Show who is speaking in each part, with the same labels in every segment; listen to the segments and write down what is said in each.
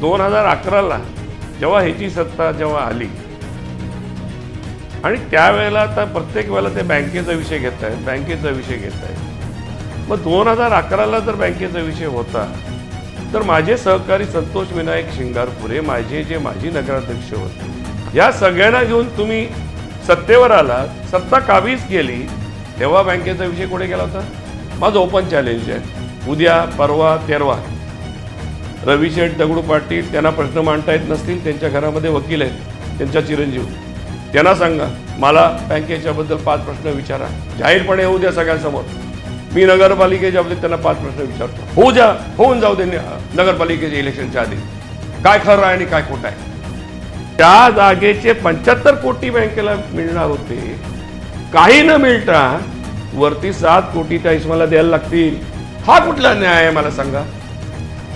Speaker 1: दोन हजार अकराला जेव्हा ह्याची सत्ता जेव्हा आली आणि त्यावेळेला आता प्रत्येक वेळेला ते बँकेचा विषय घेत आहेत बँकेचा विषय घेत आहेत. मग दोन हजार अकराला जर बँकेचा विषय होता तर माझे सहकारी संतोष विनायक शिंगारपुरे माझे जे माजी नगराध्यक्ष होते या सगळ्यांना घेऊन तुम्ही सत्तेवर आलात सत्ता काबीज केली तेव्हा बँकेचा विषय कुठे गेला होता? माझं ओपन चॅलेंज आहे. उद्या परवा तेरवा. रवी शेठ दगडू पाटील त्यांना प्रश्न मांडता येत नसतील त्यांच्या घरामध्ये वकील आहेत त्यांच्या चिरंजीव. त्यांना सांगा मला बँकेच्याबद्दल पाच प्रश्न विचारा. जाहीरपणे होऊ द्या सगळ्यांसमोर. मी नगरपालिकेच्या बाबतीत त्यांना पाच प्रश्न विचारतो. होऊ द्या होऊन जाऊ दे नगरपालिकेच्या इलेक्शनच्या आधी. काय खरं आहे आणि काय खोटं आहे? त्या जागेचे पंच्याहत्तर कोटी बँकेला मिळणार होते. काही न मिळता वरती सात कोटी त्या इस्माला द्यायला लागतील. हा कुठला न्याय आहे मला सांगा?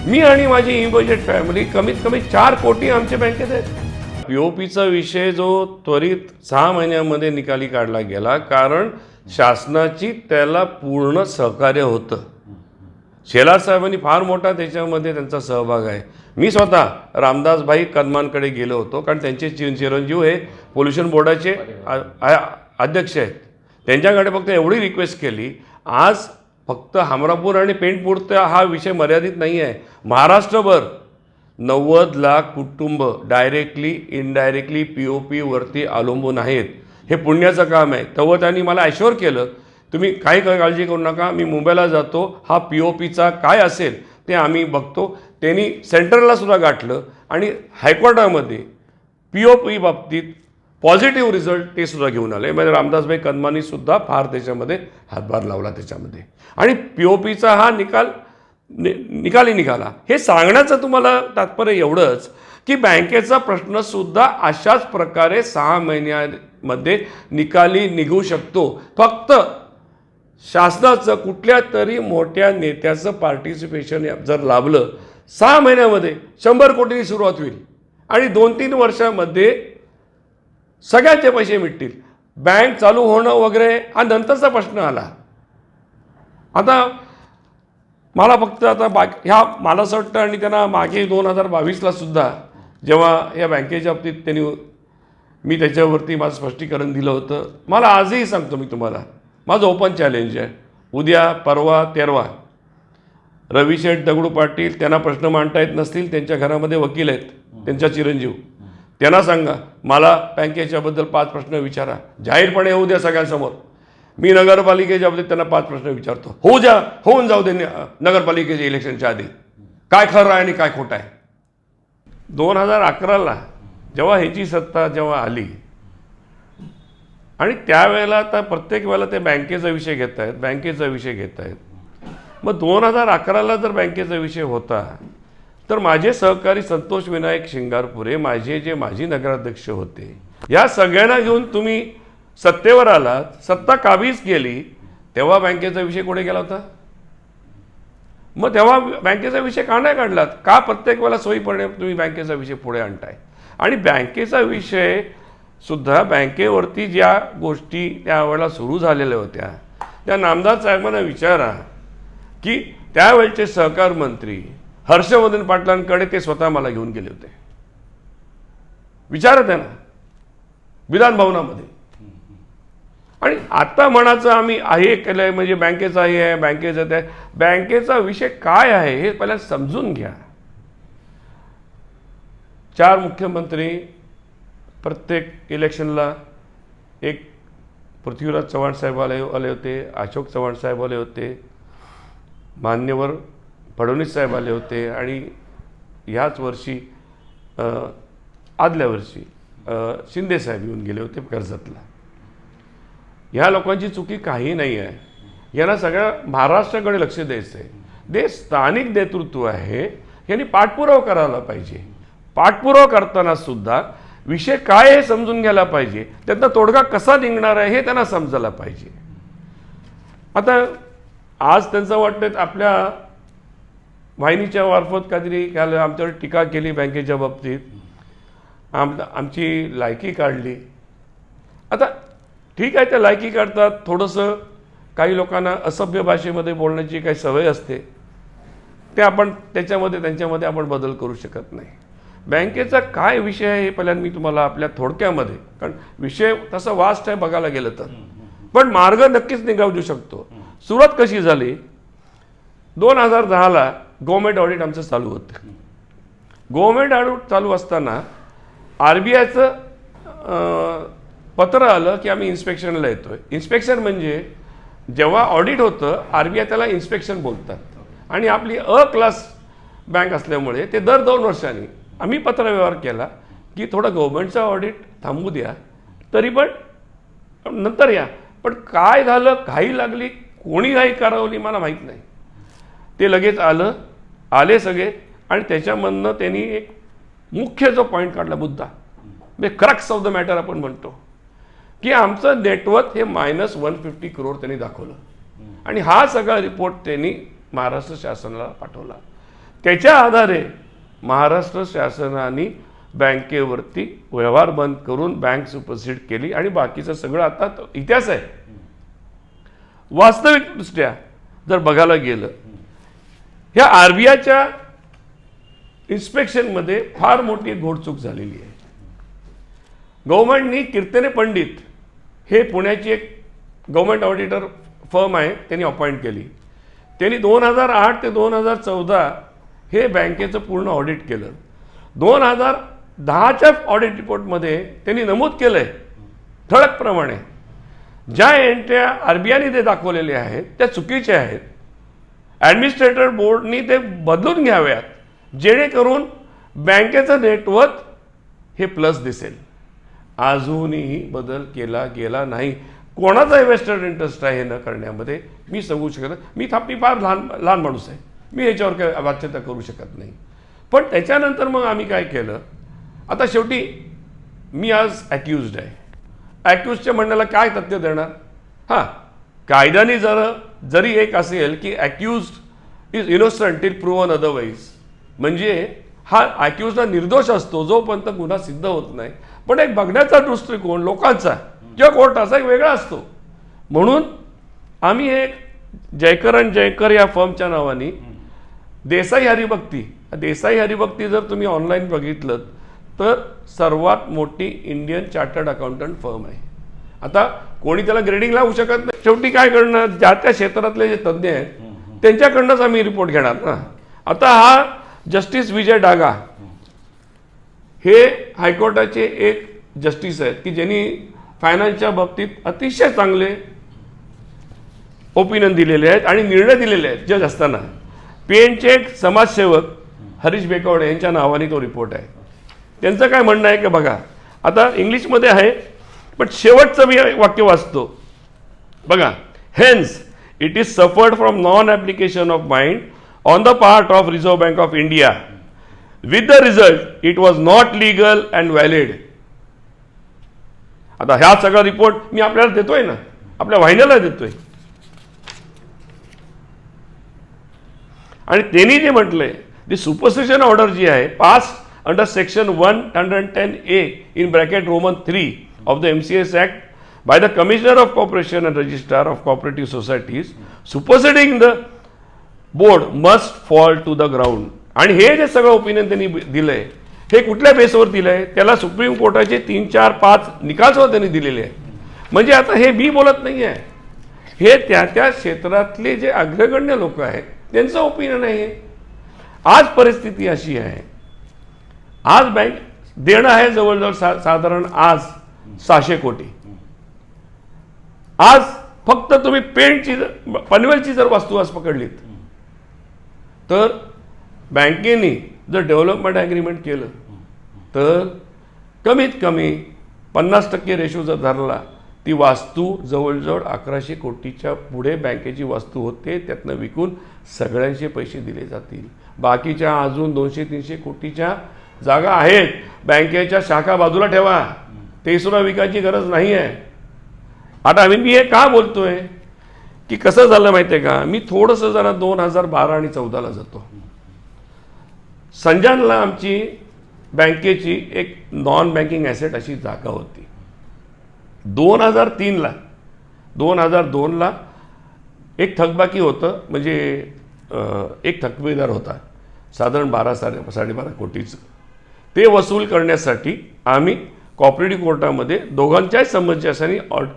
Speaker 1: मी आणि माझी ई बजेट फॅमिली कमीत कमी चार कोटी आमच्या बँकेत आहेत. पीओपीचा विषय जो त्वरित सहा महिन्यामध्ये निकाली काढला गेला कारण शासनाची त्याला पूर्ण सहकार्य होतं. शेलार साहेबांनी फार मोठा त्याच्यामध्ये त्यांचा सहभाग आहे. मी स्वतः रामदासभाई कदमांकडे गेलो होतो कारण त्यांचे चि चिरंजीव हे पोल्युशन बोर्डाचे अध्यक्ष आहेत. त्यांच्याकडे फक्त एवढी रिक्वेस्ट केली आज फक्त हमरापूर आणि पेंटपूरचा हा विषय मर्यादित नाही आहे. महाराष्ट्रभर नव्वद लाख कुटुंब डायरेक्टली इनडायरेक्टली पी ओ पीवरती अवलंबून आहेत. हे पुण्याचं काम आहे. तेव्हा त्यांनी मला ॲश्युअर केलं तुम्ही काही काळजी करू नका मी मुंबईला जातो. हा पी ओ पीचा काय असेल ते आम्ही बघतो. त्यांनी सेंटरला सुद्धा गाठलं आणि हायकोर्टामध्ये पी ओ पी बाबतीत पॉझिटिव्ह रिझल्ट ते सुद्धा घेऊन आले. म्हणजे रामदासभाई कदमानीसुद्धा फार त्याच्यामध्ये हातभार लावला त्याच्यामध्ये. आणि पी ओ पीचा हा निकाल नि निकाली निघाला. हे सांगण्याचं तुम्हाला तात्पर्य एवढंच की बँकेचा प्रश्नसुद्धा अशाच प्रकारे सहा महिन्यामध्ये निकाली निघू शकतो. फक्त शासनाचं कुठल्या तरी मोठ्या नेत्याचं पार्टिसिपेशन जर लाभलं सहा महिन्यामध्ये शंभर कोटीची सुरुवात होईल आणि दोन तीन वर्षामध्ये सगळ्यांचे पैसे मिळतील बँक चालू होणं वगैरे हा नंतरचा प्रश्न आला. आता मला फक्त आता बा ह्या मला असं वाटतं आणि त्यांना मागे दोन हजार बावीसला सुद्धा जेव्हा या बँकेच्या बाबतीत त्यांनी मी त्याच्यावरती माझं स्पष्टीकरण दिलं होतं. मला आजही सांगतो मी तुम्हाला. माझं ओपन चॅलेंज आहे. उद्या परवा तेरवा. रविशेठ दगडू पाटील त्यांना प्रश्न मांडता येत नसतील त्यांच्या घरामध्ये वकील आहेत. त्यांच्या चिरंजीव. त्यांना सांगा. मला बँकेच्याबद्दल पाच प्रश्न विचारा. जाहीरपणे येऊ द्या सगळ्यांसमोर. मी नगरपालिकेच्या बाबतीत त्यांना पाच प्रश्न विचारतो. होऊ जा होऊन जाऊ दे नगरपालिकेच्या इलेक्शनच्या आधी. काय खरं आहे आणि काय खोटं आहे? दोन हजार अकराला जेव्हा ह्याची सत्ता जेव्हा आली आणि त्यावेळेला आता प्रत्येक वेळेला ते बँकेचा विषय घेत आहेत बँकेचा विषय घेत आहेत. मग दोन हजार अकराला जर बँकेचा विषय होता तर माझे सहकारी संतोष विनायक शिंगारपुरे माझे जे माजी नगराध्यक्ष होते या सगळ्यांना घेऊन तुम्ही सत्तेवर आलात सत्ता काबीज केली तेव्हा बँकेचा विषय कोणी गेला होता? मग तेव्हा बँकेचा विषय का नाही काढलात? का प्रत्येक वेळेला सोयीपणे तुम्ही बँकेचा विषय पुढे आणताय? आणि बँकेचा विषय सुद्धा बँकेवरती ज्या गोष्टी त्यावेळेला सुरू झालेल्या होत्या त्या नामदार साहेबांना विचारा की त्यावेळचे सहकार मंत्री हर्षवर्धन पाटलांकडे ते स्वतः मला घेऊन गेले होते. विचारा त्यांना. विधान भवनामध्ये. आणि आता म्हणायचं आम्ही आहे केलंय म्हणजे बँकेचं हे आहे बँकेचं ते आहे. बँकेचा विषय काय आहे हे पहिला समजून घ्या चार मुख्यमंत्री प्रत्येक इलेक्शनला एक पृथ्वीराज चव्हाण साहेब आले आले होते अशोक चव्हाण साहेब आले होते मान्यवर फडणवीस साहेब आले होते आणि ह्याच वर्षी आदल्या वर्षी शिंदेसाहेब शिंदे साहेब येऊन गेले होते कर्जतला ह्या लोकांची चुकी काही नाही आहे यांना सगळ्या महाराष्ट्राकडे लक्ष द्यायचं आहे जे स्थानिक नेतृत्व आहे यांनी पाठपुरावा करायला पाहिजे. पाठपुरावा करताना सुद्धा विषय काय हे समजून घ्यायला पाहिजे. त्यातनं तोडगा कसा निघणार आहे हे त्यांना समजायला पाहिजे. आता आज त्यांचं वाटतं आपल्या वाहिनीच्या मार्फत काहीतरी काय आमच्यावर टीका केली बँकेच्या बाबतीत. आम आमची लायकी काढली. आता ठीक आहे त्या लायकी काढतात थोडंसं काही लोकांना असभ्य भाषेमध्ये बोलण्याची काही सवय असते. ते आपण त्याच्यामध्ये त्यांच्यामध्ये आपण बदल करू शकत नाही. बँकेचा काय विषय आहे हे पहिल्यांदा मी तुम्हाला आपल्या थोडक्यामध्ये कारण विषय तसा वास्ट आहे बघायला गेलं तर. पण मार्ग नक्कीच निघावू शकतो. सुरुवात कशी झाली? दोन हजार दहाला गव्हर्मेंट ऑडिट आमचं चालू होतं. गव्हर्मेंट ऑडिट चालू असताना आर बी आयचं पत्र आलं की आम्ही इन्स्पेक्शनला येतो आहे इन्स्पेक्शन म्हणजे जेव्हा ऑडिट होतं आर बी आय त्याला इन्स्पेक्शन बोलतात. आणि आपली अ क्लास बँक असल्यामुळे ते दर दोन वर्षांनी आम्ही पत्रव्यवहार केला की थोडं गव्हर्मेंटचा ऑडिट थांबू द्या तरी पण नंतर या. पण काय झालं घाई लागली कोणी घाई करवली मला माहीत नाही. ते लगेच आलं आले सगळे आणि त्याच्यामधनं त्यांनी एक मुख्य जो पॉईंट काढला मुद्दा. म्हणजे क्रक्स ऑफ द मॅटर आपण म्हणतो. की आमचं नेटवर्क हे मायनस वन फिफ्टी करोड त्यांनी दाखवलं. आणि हा सगळा रिपोर्ट त्यांनी महाराष्ट्र शासनाला पाठवला. त्याच्या आधारे महाराष्ट्र शासनाने बँकेवरती व्यवहार बंद करून बँक सुपरसीड केली आणि बाकीचं सगळं आता इतिहास आहे. वास्तविकदृष्ट्या जर बघायला गेलं ह्या आर बी आयच्या इन्स्पेक्शनमध्ये फार मोठी घोडचूक झालेली आहे. गव्हर्नमेंटनी कीर्तने पंडित हे पुण्याची एक गव्हर्मेंट ऑडिटर फर्म आहे त्यांनी अपॉइंट केली. त्यांनी दोन हजार आठ ते दोन हजार चौदा हे बँकेचं पूर्ण ऑडिट केलं. दोन हजार दहाच्या ऑडिट रिपोर्टमध्ये त्यांनी नमूद केलं आहे ठळकप्रमाणे. ज्या एंट्र्या आर बी आयने ते दाखवलेल्या आहेत त्या चुकीच्या आहेत. ॲडमिनिस्ट्रेटर बोर्डनी ते बदलून घ्याव्यात जेणेकरून बँकेचं नेटवर्क हे प्लस दिसेल. अजूनही बदल केला गेला नाही. कोणाचा वेस्टर्न इंटरेस्ट आहे हे न करण्यामध्ये? मी सांगू शकत मी थापी फार लहान लहान माणूस आहे. मी याच्यावर काय वाच्यता करू शकत नाही. पण त्याच्यानंतर मग आम्ही काय केलं? आता शेवटी मी आज ॲक्युज्ड आहे. ॲक्युजच्या म्हणण्याला काय तथ्य देणार? हां कायद्याने जर जरी एक असेल की accused is innocent till proven otherwise म्हणजे हा ॲक्युजला निर्दोष असतो जोपर्यंत गुन्हा सिद्ध होत नाही. पण एक बघण्याचा दृष्टिकोन लोकांचा किंवा कोर्टाचा एक वेगळा असतो. म्हणून आम्ही एक जयकर आणि जयकर या फर्मच्या नावाने देसाई हरिभक्ती देसाई हरिभक्ती जर तुम्ही ऑनलाईन बघितलं तर सर्वात मोठी इंडियन चार्टर्ड अकाउंटंट फर्म आहे. आता कोणी त्याला ग्रेडिंग लावू शकत नाही. शेवटी काय करणार? ज्या त्या क्षेत्रातले जे तज्ज्ञ आहेत त्यांच्याकडनंच आम्ही रिपोर्ट घेणार ना. आता हा जस्टिस विजय डागा हे हायकोर्टाचे एक जस्टिस आहेत की ज्यांनी फायनान्सच्या बाबतीत अतिशय चांगले ओपिनियन दिलेले आहेत आणि निर्णय दिलेले आहेत जज असताना. पीएनचे एक समाजसेवक हरीश बेकवडे यांच्या नावाने तो रिपोर्ट आहे. त्यांचं काय म्हणणं आहे की बघा आता इंग्लिशमध्ये आहे पण शेवटचं मी वाक्य वाचतो. बघा hence it is suffered from non application of mind on the part of Reserve bank of India with the result it was not legal and valid. आता ह्या सगळा रिपोर्ट मी आपल्याला देतोय ना? आपल्या वाहिन्याला देतोय. आणि त्यांनी जे म्हटलंय दी सुपरसिशन ऑर्डर जी आहे pass under section one hundred ten A in bracket roman three of the M C S act by the commissioner of corporation and registrar of cooperative societies superseding the board must fall to the ground. आणि हे जे सगळं opinion त्यांनी दिलंय हे कुठल्या बेसवर दिलंय त्याला सुप्रीम कोर्टाचे तीन चार पाच निकालसह त्यांनी दिलेले आहे म्हणजे आता हे मी बोलत नाही आहे हे त्या त्या क्षेत्रातले जे अग्रगण्य लोक आहेत त्यांचं ओपिनियन आहे आज परिस्थिती अशी आहे. आज बँक देणं आहे जवळजवळ सा साधारण आज सहाशे कोटी. आज फक्त तुम्ही पेंटची जर पनवेलची जर वस्तू आज पकडलीत तर बँकेने जर डेव्हलपमेंट ॲग्रीमेंट केलं तर कमीत कमी पन्नास टक्के रेशो जर धरला ती वास्तू जवळजवळ अकराशे कोटीच्या पुढे बँकेची वास्तू होते त्यातनं विकून सगळ्यांचे पैसे दिले जातील. बाकीच्या अजून दोनशे तीनशे कोटीच्या जागा आहेत. बँकेच्या शाखा बाजूला ठेवा. ते सुद्धा विकायची गरज नाही आहे आता आम्ही मी हे का बोलतोय? की कसं झालं माहिती आहे का? मी थोडंसं जरा दोन हजार बारा आणि चौदाला जातो. संजानला आमची बँकेची एक नॉन बँकिंग ॲसेट अशी जागा होती. दोन हजार तीनला दोन हजार दोनला एक थकबाकी होतं म्हणजे एक थकबेदार होता. साधारण बारा साडे साडेबारा कोटीचं. ते वसूल करण्यासाठी आम्ही कॉपरेटिव्ह कोर्टामध्ये दोघांच्याही समंजसाने ऑर्ड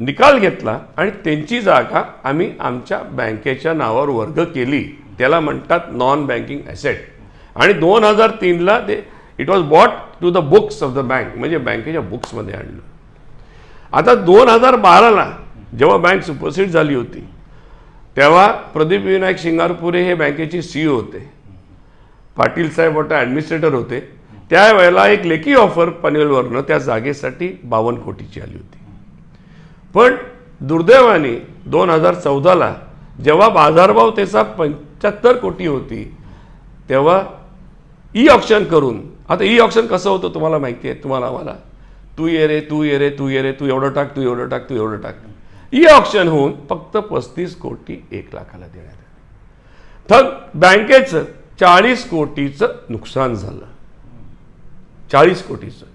Speaker 1: निकाल घेतला आणि त्यांची जागा आम्ही आमच्या बँकेच्या नावावर वर्ग केली. त्याला म्हणतात नॉन बँकिंग ॲसेट आणि दोन हजार तीनला ते it was bought to the books of the bank म्हणजे बँकेच्या बुक्समध्ये आणलं. आता दोन हजार बाराला जेव्हा बँक सुपरसीड झाली होती तेव्हा प्रदीप विनायक शिंगारपुरे हे बँकेचे सीईओ होते. पाटील साहेब मोठा ॲडमिनिस्ट्रेटर होते. त्यावेळेला एक लेखी ऑफर पनवेलवरनं त्या जागेसाठी बावन्न कोटीची आली होती. पण दुर्दैवाने दोन हजार चौदाला जेव्हा बाजारभाव त्याचा पंच्याहत्तर कोटी होती तेव्हा ई ऑप्शन करून आता ई ऑप्शन कसं होतं तुम्हाला माहिती आहे तुम्हाला मला तू ये रे तू ये रे तू ये रे तू एवढं टाक तू एवढं टाक तू एवढं टाक. ई ऑप्शन होऊन फक्त पस्तीस कोटी एक लाखाला देण्यात आलं. थग बँकेचं चाळीस कोटीचं नुकसान झालं. चाळीस कोटीचं.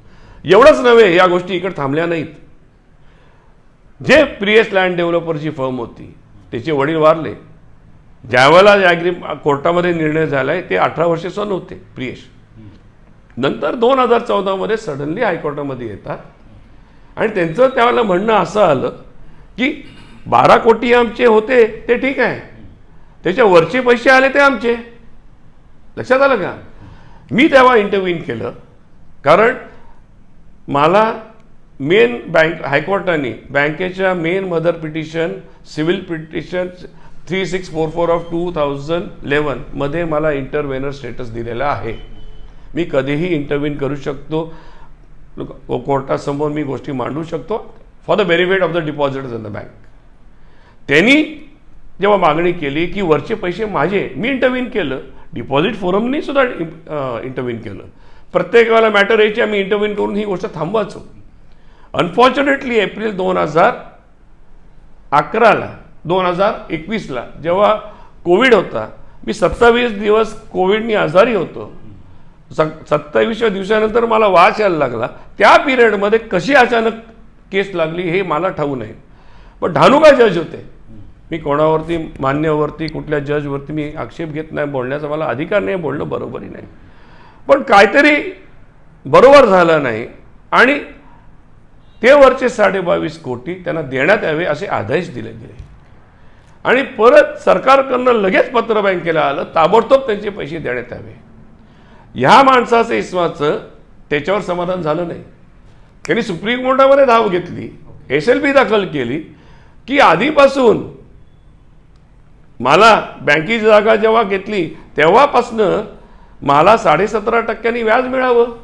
Speaker 1: एवढंच नव्हे या गोष्टी इकडे थांबल्या नाहीत. जे प्रियस लँड डेव्हलपरची फर्म होती त्याचे वडील वारले. ज्यावेळेला ॲग्री कोर्टामध्ये निर्णय झाला आहे ते अठरा वर्षे सण होते प्रियेश. नंतर दोन हजार चौदामध्ये सडनली हायकोर्टामध्ये येतात. आणि त्यांचं त्यावेळेला म्हणणं असं आलं की बारा कोटी आमचे होते ते ठीक आहे. त्याच्या वरचे पैसे आले ते आमचे. लक्षात आलं का? मी तेव्हा इंटरव्ह्यून केलं. कारण मला मेन बँक हायकोर्टाने बँकेच्या main mother petition civil petition three six four four of two thousand इलेवनमध्ये मला इंटरव्हेनर स्टेटस दिलेला आहे. मी कधीही इंटरव्ह्यून करू शकतो. कोर्टासमोर मी गोष्टी मांडू शकतो for the benefit of the depositors in the bank त्यांनी जेव्हा मागणी केली की वरचे पैसे माझे मी इंटरव्हिन केलं. डिपॉझिट फोरमनी सुद्धा इंटरव्हिन केलं. प्रत्येक वेळेला मॅटर यायची आम्ही इंटरव्ह्यून करून ही गोष्ट थांबवायचो. अनफॉर्च्युनेटली एप्रिल दोन हजार अकराला दोन हजार एकवीसला जेव्हा कोविड होता मी सत्तावीस दिवस कोविडनी आजारी होतो. स- सत्तावीसव्या दिवसानंतर मला वास यायला लागला. त्या पिरियडमध्ये कशी अचानक केस लागली हे मला ठाऊ नाही. पण धानुका जज होते. मी कोणावरती मान्यवरती कुठल्या जजवरती मी आक्षेप घेत नाही बोलण्याचा मला अधिकार नाही बोलणं बरोबरही नाही. पण काहीतरी बरोबर झालं नाही आणि ते वरचे साडेबावीस कोटी त्यांना देण्यात यावे असे आदेश दिले गेले. आणि परत सरकारकडनं लगेच पत्र बँकेला आलं ताबडतोब त्यांचे पैसे देण्यात यावे. ह्या माणसाचं इस्माचं त्याच्यावर समाधान झालं नाही. त्यांनी सुप्रीम कोर्टामध्ये धाव घेतली एस एल बी दाखल केली की आधीपासून मला बँकेची जागा जेव्हा घेतली तेव्हापासनं मला साडेसतरा टक्क्यांनी व्याज मिळावं.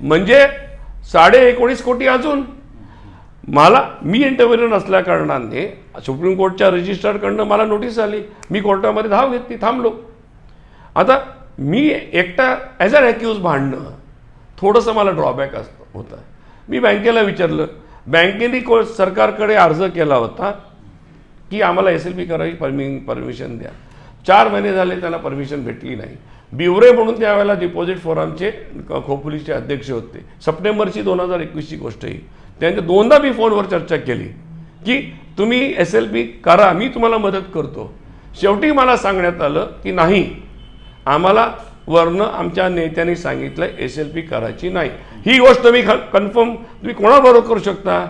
Speaker 1: म्हणजे साडे एकोणीस कोटी अजून. मला मी इंटरव्ह्यू नसल्या कारणाने सुप्रीम कोर्टच्या रजिस्ट्रारकडनं मला नोटीस आली. मी कोर्टामध्ये धाव घेतली थांबलो. आता मी एकटा ॲज अ ॲक्यूज भांडणं थोडंसं मला ड्रॉबॅक असतं होतं. मी बँकेला विचारलं. बँकेने को सरकारकडे अर्ज केला होता की आम्हाला एस एल पी करावी परमि परमिशन द्या. चार महिने झाले त्याला परमिशन भेटली नाही. बिवरे म्हणून त्यावेळेला डिपॉझिट फोरमचे खोपोलीचे अध्यक्ष होते. सप्टेंबरची दोन हजार एकवीसची गोष्ट ही. त्यांनी दोनदा मी फोनवर चर्चा केली की तुम्ही एस एल पी करा मी तुम्हाला मदत करतो. शेवटी मला सांगण्यात आलं की नाही आम्हाला वरनं आमच्या नेत्यांनी सांगितलं एस एल पी करायची नाही. ही गोष्ट मी कन्फर्म तुम्ही कोणाबरोबर करू शकता?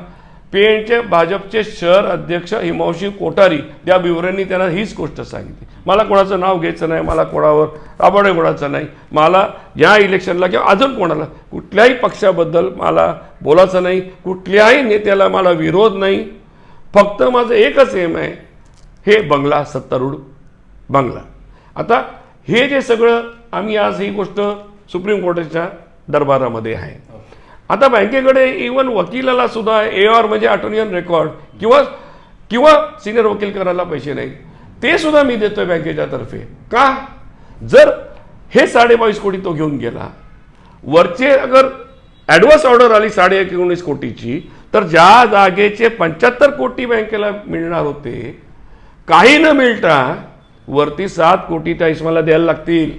Speaker 1: पेणचे भाजपचे शहर अध्यक्ष हिमांशी कोठारी त्या बिवऱ्यांनी त्यांना हीच गोष्ट सांगितली. मला कोणाचं नाव घ्यायचं नाही मला कोणावर राबडे कोणाचं नाही. मला या इलेक्शनला किंवा अजून कोणाला कुठल्याही पक्षाबद्दल मला बोलायचं नाही कुठल्याही नेत्याला मला विरोध नाही. फक्त माझं एकच एम आहे हे बंगला सत्तारूढ बंगला. आता हे जे सगळं आम्ही आज ही गोष्ट सुप्रीम कोर्टाच्या दरबारामध्ये आहे. आता बँकेकडे इवन वकिलाला सुद्धा ए आर म्हणजे अटोर्नी रेकॉर्ड किंवा किंवा सिनियर वकील करायला पैसे नाही. ते सुद्धा मी देतोय बँकेच्या तर्फे. का? जर हे साडेबावीस कोटी तो घेऊन गेला. वरचे अगर ॲडव्हान्स ऑर्डर आली साडे एकोणीस कोटीची तर ज्या जागेचे पंच्याहत्तर कोटी बँकेला मिळणार होते काही न मिळता वरती सात कोटी त्या इस्माला द्यायला लागतील.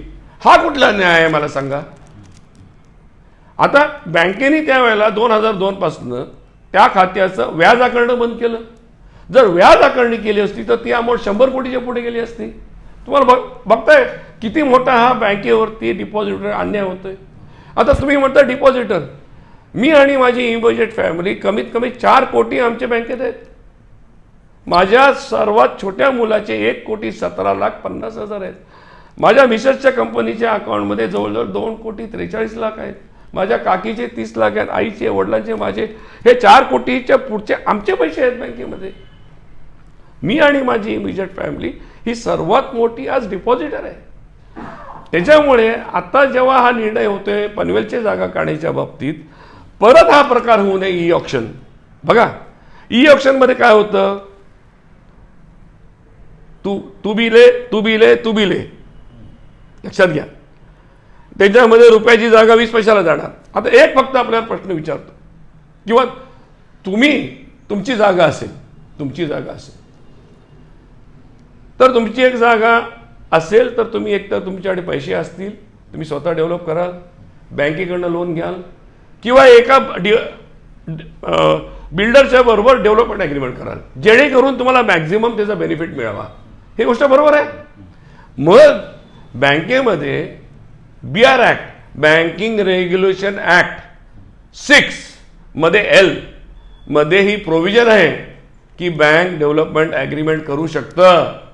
Speaker 1: हा कुठला न्याय आहे मला सांगा? आता बँकेने त्यावेळेला दोन हजार दोनपासनं त्या खात्याचं व्याज आकारणं बंद केलं. जर व्याज आकारणी केली असती तर ती अमाऊंट शंभर कोटीच्या पुढे गेली असती. तुम्हाला बघ बघताय किती मोठा हा बँकेवरती डिपॉझिटर अन्याय होतोय. आता तुम्ही म्हणता डिपॉझिटर मी आणि माझी इमोजेट फॅमिली कमीत कमी चार कोटी आमच्या बँकेत आहेत. माझ्या सर्वात छोट्या मुलाचे एक कोटी सतरा लाख पन्नास हजार आहेत. माझ्या मिसेसच्या कंपनीच्या अकाउंटमध्ये जवळजवळ दोन कोटी त्रेचाळीस लाख आहेत. माझ्या काकीचे तीस लाख आहेत आईचे वडिलांचे माझे. हे चार कोटीच्या पुढचे आमचे पैसे आहेत बँकेमध्ये. मी आणि माझी इमिजिएट फॅमिली ही सर्वात मोठी आज डिपॉझिटर आहे. त्याच्यामुळे आता जेव्हा हा निर्णय होतोय पनवेलचे जागा काढण्याच्या बाबतीत परत हा प्रकार होऊ नये ई ऑप्शन बघा ई ऑप्शनमध्ये काय होतं? तू तू बिले तू बिले तू बिले. लक्षात घ्या. त्याच्यामध्ये रुपयाची जागा वीस पैशाला जाणार. आता एक फक्त आपल्याला प्रश्न विचारतो. किंवा तुम्ही तुमची जागा असेल तुमची जागा असेल. तर तुमची एक जागा असेल तर तुम्ही एकतर तुमच्याकडे पैसे असतील तुम्ही स्वतः डेव्हलप कराल बँकेकडनं लोन घ्याल किंवा एका डि बिल्डरच्या बरोबर डेव्हलपमेंट ॲग्रीमेंट कराल. जेणेकरून तुम्हाला मॅक्झिमम त्याचा बेनिफिट मिळावा. ही गोष्ट बरोबर आहे. मग बँकेमध्ये R act banking regulation act सिक्समध्ये एलमध्ये ही प्रोव्हिजन आहे की बँक डेव्हलपमेंट ॲग्रीमेंट करू शकतं.